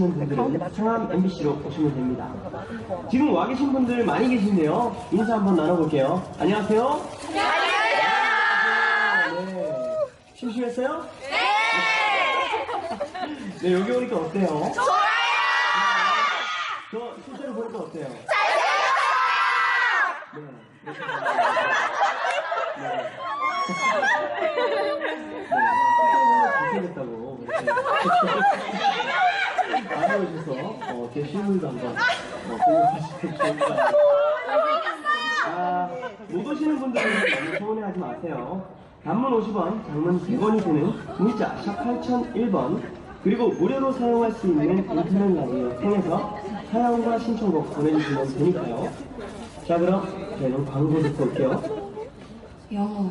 분들은 성함 MBC로 오시면 됩니다. 지금 와 계신 분들 많이 계신데요. 인사 한번 나눠볼게요. 안녕하세요. 안녕하세요. 네. 심심했어요? 네. 네, 여기 오니까 어때요? 좋아요. 저 실제로 보니까 어때요? 네. 이렇게 네. 네. 잘생겼다고. 많이 오셔서 어, 제 실물도 한번 어, 것 같아요. 아, 못 오시는 분들은 너무 서운해하지 마세요. 단문 50원, 장문 100원이 드는 문자 샵 8001번 그리고 무료로 사용할 수 있는 인터넷 라디오 통해서 사연과 신청곡 보내주시면 되니까요. 자 그럼 저희는 광고 듣고 올게요. 영어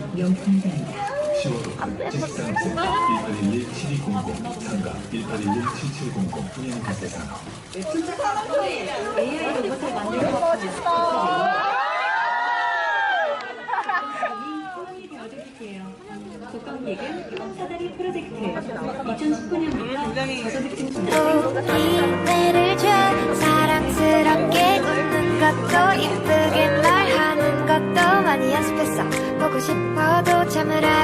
터1811-7200 상가 1811-7700 운영관세사 AI 로봇을 만들고 싶어요. 소원이 되어드릴게요. 독감기금 사다리 프로젝트 2019년부터 저소득층 기회를 줘 사랑스럽게 웃는 것도 싶어도 참으라고 하